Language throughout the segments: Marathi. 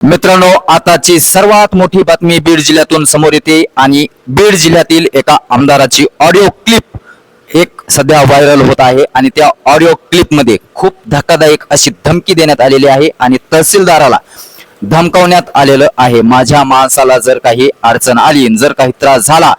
मित्रांनो आताची सर्वात मोठी बातमी बीड जिल्ह्यातून समोर येते आणि बीड जिल्ह्यातील एका आमदाराची ऑडिओ क्लिप एक सध्या व्हायरल होत आहे आणि त्या ऑडिओ क्लिपमध्ये खूप धक्कादायक अशी धमकी देण्यात आलेली आहे आणि तहसीलदाराला धमकावण्यात आलेलं आहे. माझ्या माणसाला जर काही अडचण आली जर काही त्रास झाला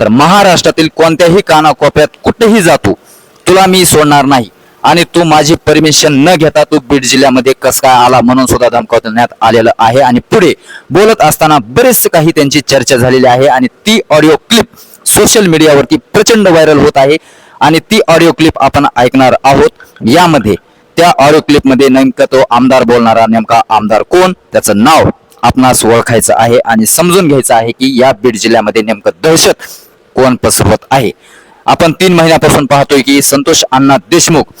तर महाराष्ट्रातील कोणत्याही कानाकोपऱ्यात कुठेही जातो तुला मी सोडणार नाही. आणि तू माझी परमिशन न घेता तू बीड जिल्ह्यामध्ये कस काय आला म्हणून सुद्धा धमकावण्यात आलेलं आहे. आणि पुढे बोलत असताना बरेचसे काही त्यांची चर्चा झालेली आहे आणि ती ऑडिओ क्लिप सोशल मीडियावरती प्रचंड व्हायरल होत आहे. आणि ती ऑडिओ क्लिप आपण ऐकणार आहोत. यामध्ये त्या ऑडिओ क्लिपमध्ये नेमका तो आमदार बोलणारा नेमका आमदार कोण त्याचं नाव आपणास ओळखायचं आहे आणि समजून घ्यायचं आहे की या बीड जिल्ह्यामध्ये नेमकं दहशत कोण पसरवत आहे. आपण तीन महिन्यापासून पाहतोय की संतोष अण्णा देशमुख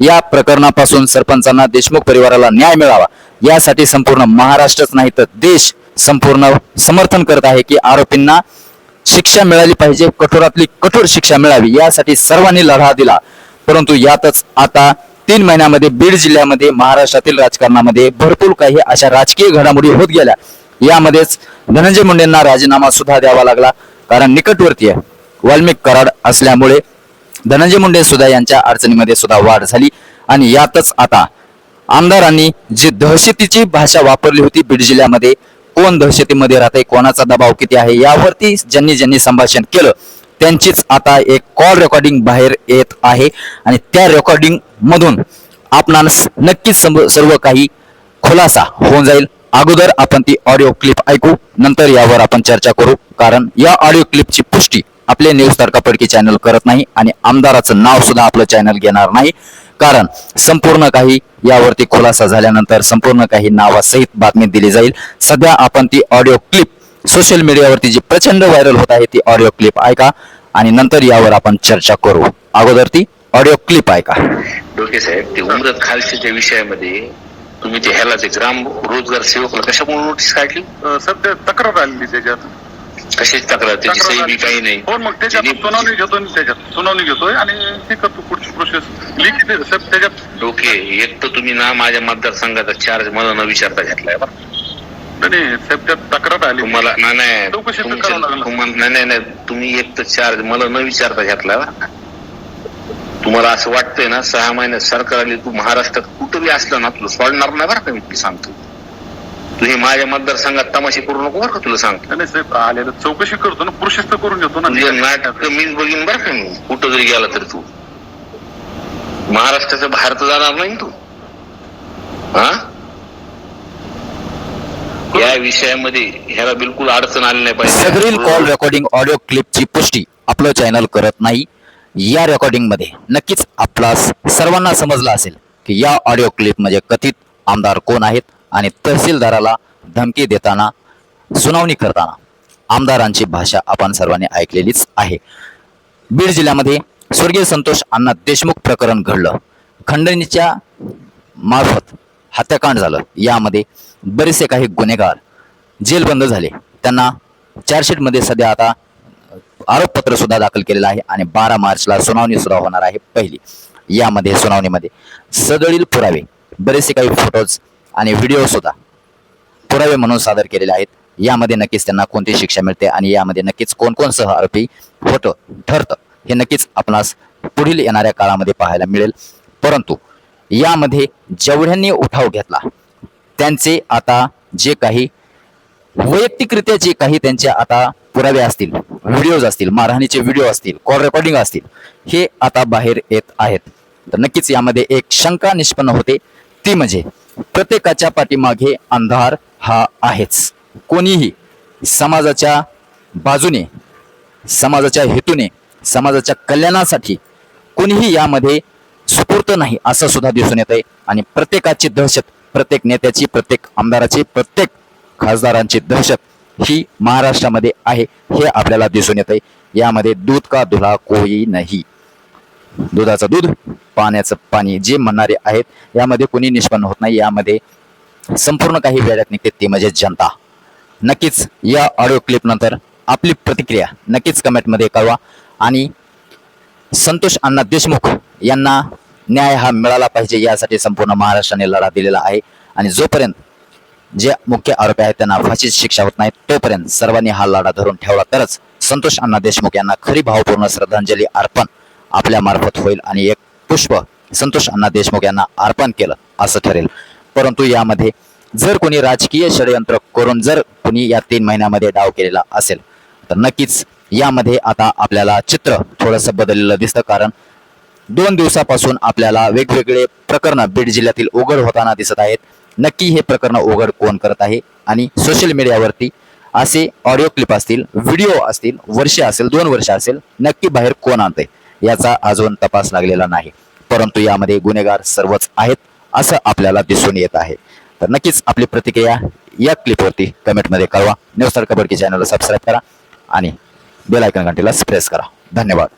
या प्रकरणापासून सरपंचांना देशमुख परिवाराला न्याय मिळावा. यासाठी संपूर्ण महाराष्ट्रच नाही तर देश संपूर्ण समर्थन करत आहे की आरोपींना शिक्षा मिळाली पाहिजे कठोरातली कठोर शिक्षा मिळावी यासाठी सर्वांनी लढा दिला. परंतु यातच आता तीन महिन्यामध्ये बीड जिल्ह्यामध्ये महाराष्ट्रातील राजकारणामध्ये भरपूर काही अशा राजकीय घडामोडी होत गेल्या. यामध्येच धनंजय मुंडेंना राजीनामा सुद्धा द्यावा लागला कारण निकटवर्तीय वाल्मिक कराड असल्यामुळे धनंजय मुंडे सुद्धा यांच्या अडचणीमध्ये सुद्धा वाढ झाली. आणि यातच आता आमदारांनी जी दहशतीची भाषा वापरली होती बीड जिल्ह्यामध्ये कोण दहशतीमध्ये राहते कोणाचा दबाव किती आहे यावरती ज्यांनी ज्यांनी संभाषण केलं त्यांचीच आता एक कॉल रेकॉर्डिंग बाहेर येत आहे. आणि त्या रेकॉर्डिंग मधून आपणास नक्कीच सम- सर्व काही खुलासा होऊन जाईल. अगोदर आपण ती ऑडिओ क्लिप ऐकू नंतर यावर आपण चर्चा करू. कारण या ऑडिओ क्लिपची पुष्टी आपले न्यूज तडकाफडकी चॅनल करत नाही आणि आमदाराचं नाव सुद्धा आपलं चॅनल घेणार नाही. कारण संपूर्ण काही यावरती खुलासा झाल्यानंतर संपूर्ण काही नावासहित बातमी दिली जाईल. सध्या आपण ती ऑडिओ क्लिप सोशल मीडियावरती जी प्रचंड व्हायरल होत आहे ती ऑडिओ क्लिप ऐका आणि नंतर यावर आपण चर्चा करू. अगोदर ती ऑडिओ क्लिप ऐका. डोके साहेब ते उमरत खालशीच्या विषयामध्ये तुम्ही ते ह्याला ते ग्राम रोजगार सेवकला कशामुळे नोटीस काढली? सध्या तक्रार आलेली त्याच्यात. कशाची तक्रार त्याची सही बी. काही नाही हो मग त्याच्यात सुनावणी घेतोय आणि त्याच्यात सुनावणी घेतोय आणि हे करतो पुढची प्रोसेस लिखित त्याच्यात डोके एक तर तुम्ही ना माझ्या मतदारसंघाचा चार्ज मला न विचारता घेतलाय बरं नाही नाही, साहेब त्यात तक्रार आली तुम्हाला नाही. तुम्हाला नाही नाही नाही तुम्ही एक तर चार्ज मला न विचारता का? तुम्हाला असं वाटतंय ना सहा महिन्यात सरकार आली तू महाराष्ट्रात कुठं बी असलं ना तुला सोडणार नाही बरं का मी सांगतो तू हे माझ्या मतदारसंघात तमाशे करू नको बरं का तुला सांगतो. नाही, साहेब आलेलं चौकशी करतो ना प्रोसेस तर करून घेतो ना. नाटक मीच बघीन बरं का मी. कुठं जरी गेला तरी तू. महाराष्ट्राचं बाहेर तर जाणार नाही तू. हा? या विषयामध्ये ह्याला बिलकुल अडचण आली नाही सदरील कॉल पाहिजे रेकॉर्डिंग ऑडिओ क्लिपची पुष्टी आपलं चॅनल करत नाही. या रेकॉर्डिंगमध्ये नक्कीच आपला सर्वांना समजलं असेल की या ऑडिओ क्लिपमध्ये कथित आमदार कोण आहेत? आणि तहसीलदाराला धमकी देताना सुनावणी करताना आमदारांची भाषा आपण सर्वांनी ऐकलेलीच आहे. बीड जिल्ह्यामध्ये स्वर्गीय संतोष अण्णा देशमुख प्रकरण घडलं. खंडणीच्या मार्फत हत्याकांड झालं. यामध्ये बरेचसे काही गुन्हेगार जेलबंद झाले. त्यांना चार्जशीटमध्ये सध्या आता आरोपपत्र सुद्धा दाखल केलेलं आहे आणि बारा मार्चला सुनावणी सुद्धा होणार आहे पहिली. यामध्ये सुनावणीमध्ये सदळील पुरावे बरेचसे काही फोटोज आणि व्हिडिओ सुद्धा पुरावे म्हणून सादर केलेले आहेत. यामध्ये नक्कीच त्यांना कोणती शिक्षा मिळते आणि यामध्ये नक्कीच कोण कोण सह आरोपी होतं ठरतं हे नक्कीच आपणास पुढील येणाऱ्या काळामध्ये पाहायला मिळेल. परंतु यामध्ये जेवढ्यांनी उठाव घेतला त्यांचे आता जे काही वैयक्तिकरित्या जे काही त्यांचे आता पुरावे असतील व्हिडिओज असतील मारहाणीचे व्हिडिओ असतील कॉल रेकॉर्डिंग असतील हे आता बाहेर येत आहेत. तर नक्कीच यामध्ये एक शंका निष्पन्न होते. ती म्हणजे प्रत्येकाच्या पाठीमागे अंधार हा आहेच. कोणीही समाजाच्या बाजूने समाजाच्या हेतूने समाजाच्या कल्याणासाठी कोणीही यामध्ये सुपूर्त नाही असं सुद्धा दिसून येत आहे आणि प्रत्येकाची दहशत प्रत्येक नेत्याची प्रत्येक आमदाराची प्रत्येक खासदारांची दहशत ही महाराष्ट्रामध्ये आहे हे आपल्याला दिसून येत आहे यामध्ये दूध का धुला कोई नाही. दुधाचं दूध पाण्याचं पाणी जे म्हणणारे आहेत यामध्ये कोणी निष्पन्न होत नाही यामध्ये संपूर्ण काही वेळात निघते ती म्हणजे जनता. नक्कीच या ऑडिओ क्लिप नंतर आपली प्रतिक्रिया नक्कीच कमेंटमध्ये कळवा. आणि संतोष अण्णा देशमुख यांना न्याय हा मिळाला पाहिजे यासाठी संपूर्ण महाराष्ट्राने लढा दिलेला आहे. आणि जोपर्यंत जे मुख्य आरोपी आहेत त्यांना फाशीची शिक्षा होत नाही तोपर्यंत सर्वांनी हा लढा धरून ठेवला तरच संतोष अण्णा देशमुख यांना खरी भावपूर्ण श्रद्धांजली अर्पण आपल्या मार्फत होईल आणि एक पुष्प संतोष अण्णा देशमुख यांना अर्पण केलं असं ठरेल. परंतु यामध्ये जर कोणी राजकीय षडयंत्र करून जर कोणी या तीन महिन्यामध्ये डाव केलेला असेल तर नक्कीच यामध्ये आता आपल्याला चित्र थोडंसं बदललेलं दिसतं. कारण दोन दिवसापासून आपल्याला वेगवेगळे प्रकरण बीड जिल्ह्यातील उघड होताना दिसत आहेत. नक्की हे प्रकरण उघड कोण करत आहे? आणि सोशल मीडियावरती असे ऑडिओ क्लिप असतील व्हिडिओ असतील वर्ष असेल दोन वर्ष असेल नक्की बाहेर कोण आणते याचा अजून तपास लागलेला नाही. परंतु यामध्ये गुन्हेगार सर्वच आहेत असं आपल्याला दिसून येत आहे. तर नक्कीच आपली प्रतिक्रिया या क्लिपवरती कमेंटमध्ये कळवा. न्यूज तडका बडकी चॅनलला सबस्क्राईब करा आणि बेलायकन घंटेला घंटीला प्रेस करा. धन्यवाद.